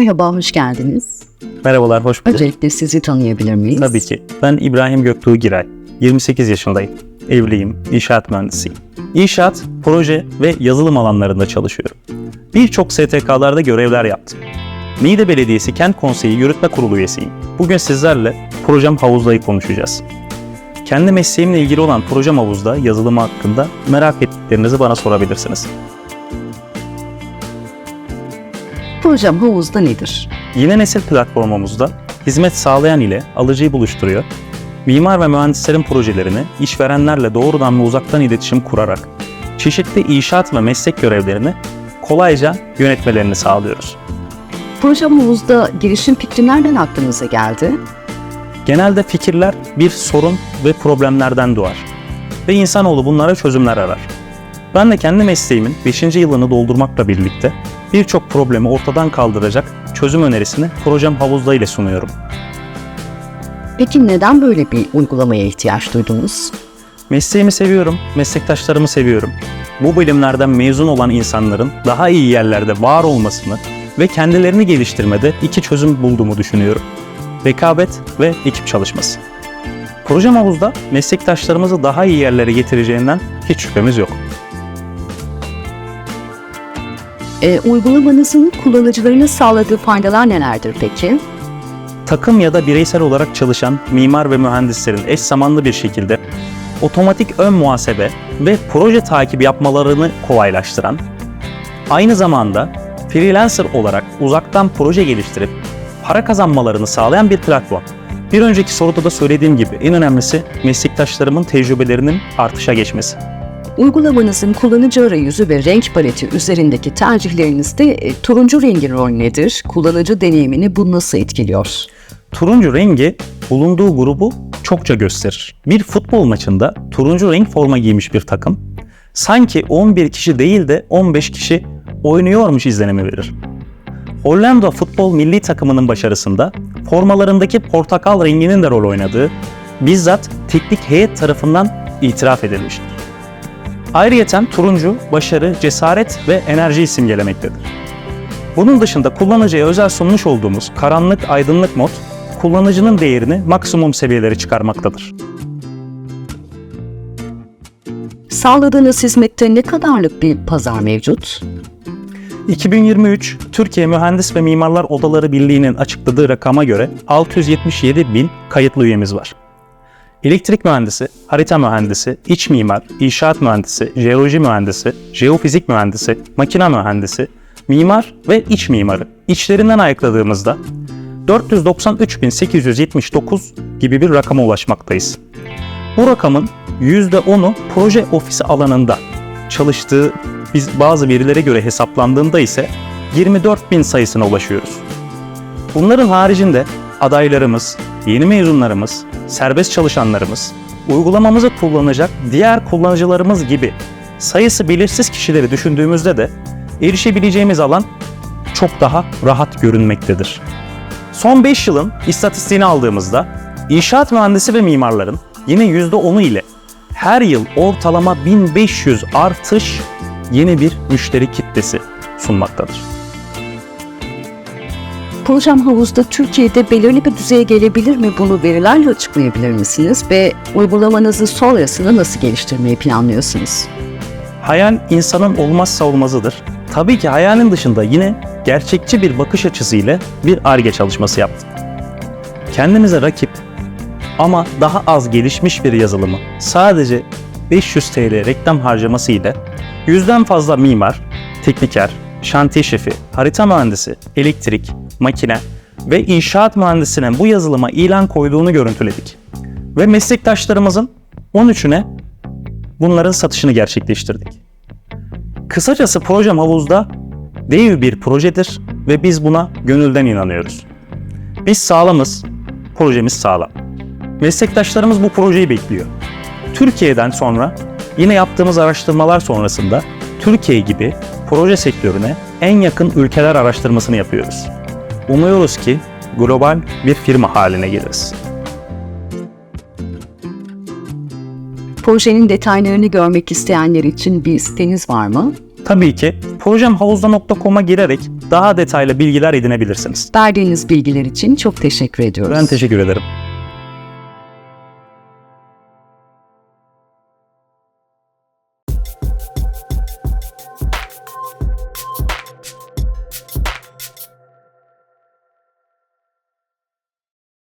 Merhaba, hoş geldiniz. Merhabalar, hoş bulduk. Öncelikle sizi tanıyabilir miyiz? Tabii ki. Ben İbrahim Göktuğ Giray. 28 yaşındayım. Evliyim, inşaat mühendisiyim. İnşaat, proje ve yazılım alanlarında çalışıyorum. Birçok STK'larda görevler yaptım. Niğde Belediyesi Kent Konseyi Yürütme Kurulu üyesiyim. Bugün sizlerle projem Havuzda'yı konuşacağız. Kendi mesleğimle ilgili olan projem Havuzda yazılımı hakkında merak ettiklerinizi bana sorabilirsiniz. Projem Havuz'da nedir? Yine nesil platformumuzda hizmet sağlayan ile alıcıyı buluşturuyor. Mimar ve mühendislerin projelerini işverenlerle doğrudan ve uzaktan iletişim kurarak çeşitli inşaat ve meslek görevlerini kolayca yönetmelerini sağlıyoruz. Projem Havuz'da girişim fikri nereden aklınıza geldi? Genelde fikirler bir sorun ve problemlerden doğar ve insanoğlu bunlara çözümler arar. Ben de kendi mesleğimin 5. yılını doldurmakla birlikte birçok problemi ortadan kaldıracak çözüm önerisini projem Havuzda ile sunuyorum. Peki neden böyle bir uygulamaya ihtiyaç duydunuz? Mesleğimi seviyorum, meslektaşlarımı seviyorum. Bu bölümlerden mezun olan insanların daha iyi yerlerde var olmasını ve kendilerini geliştirmede iki çözüm bulduğumu düşünüyorum. Rekabet ve ekip çalışması. Projem havuzda meslektaşlarımızı daha iyi yerlere getireceğinden hiç şüphemiz yok. E, uygulamanızın kullanıcılarına sağladığı faydalar nelerdir peki? takım ya da bireysel olarak çalışan mimar ve mühendislerin eş zamanlı bir şekilde otomatik ön muhasebe ve proje takibi yapmalarını kolaylaştıran, aynı zamanda freelancer olarak uzaktan proje geliştirip para kazanmalarını sağlayan bir platform. Bir önceki soruda da söylediğim gibi en önemlisi meslektaşlarımın tecrübelerinin artışa geçmesi. Uygulamanızın kullanıcı arayüzü ve renk paleti üzerindeki tercihlerinizde e, turuncu rengin rol nedir? Kullanıcı deneyimini bu nasıl etkiliyor? Turuncu rengi bulunduğu grubu çokça gösterir. Bir futbol maçında turuncu renk forma giymiş bir takım sanki 11 kişi değil de 15 kişi oynuyormuş izlenimi verir. Hollanda futbol milli takımının başarısında formalarındaki portakal renginin de rol oynadığı bizzat teknik heyet tarafından itiraf edilmiştir. Ayrıyeten turuncu, başarı, cesaret ve enerjiyi simgelemektedir. Bunun dışında kullanıcıya özel sunmuş olduğumuz karanlık aydınlık mod, kullanıcının değerini maksimum seviyelere çıkarmaktadır. Sağladığınız hizmette ne kadarlık bir pazar mevcut? 2023 Türkiye Mühendis ve Mimarlar Odaları Birliği'nin açıkladığı rakama göre 677 bin kayıtlı üyemiz var. Elektrik mühendisi, harita mühendisi, iç mimar, inşaat mühendisi, jeoloji mühendisi, jeofizik mühendisi, makine mühendisi, mimar ve iç mimarı içlerinden ayıkladığımızda 493.879 gibi bir rakama ulaşmaktayız. Bu rakamın %10'u proje ofisi alanında çalıştığı biz bazı verilere göre hesaplandığında ise 24.000 sayısına ulaşıyoruz. Bunların haricinde adaylarımız, yeni mezunlarımız, serbest çalışanlarımız, uygulamamızı kullanacak diğer kullanıcılarımız gibi sayısı belirsiz kişileri düşündüğümüzde de erişebileceğimiz alan çok daha rahat görünmektedir. Son 5 yılın istatistiğini aldığımızda inşaat mühendisi ve mimarların yine %10'u ile her yıl ortalama 1500 artış yeni bir müşteri kitlesi sunmaktadır. Projem havuzda Türkiye'de belirli bir düzeye gelebilir mi? Bunu verilerle açıklayabilir misiniz? Ve uygulamanızı sonrasında nasıl geliştirmeyi planlıyorsunuz? Hayal insanın olmazsa olmazıdır. Tabii ki hayalin dışında yine gerçekçi bir bakış açısı ile bir ARGE çalışması yaptık. Kendimize rakip ama daha az gelişmiş bir yazılımı sadece 500 TL reklam harcaması ile yüzden fazla mimar, tekniker, şantiye şefi, harita mühendisi, elektrik, makine ve inşaat mühendisinin bu yazılıma ilan koyduğunu görüntüledik. Ve meslektaşlarımızın 13'üne bunların satışını gerçekleştirdik. Kısacası projem havuzda dev bir projedir ve biz buna gönülden inanıyoruz. Biz sağlamız, projemiz sağlam. Meslektaşlarımız bu projeyi bekliyor. Türkiye'den sonra yine yaptığımız araştırmalar sonrasında Türkiye gibi proje sektörüne en yakın ülkeler araştırmasını yapıyoruz. Umuyoruz ki global bir firma haline geliriz. Projenin detaylarını görmek isteyenler için bir siteniz var mı? Tabii ki projemhavuzda.com'a girerek daha detaylı bilgiler edinebilirsiniz. Verdiğiniz bilgiler için çok teşekkür ediyoruz. Ben teşekkür ederim.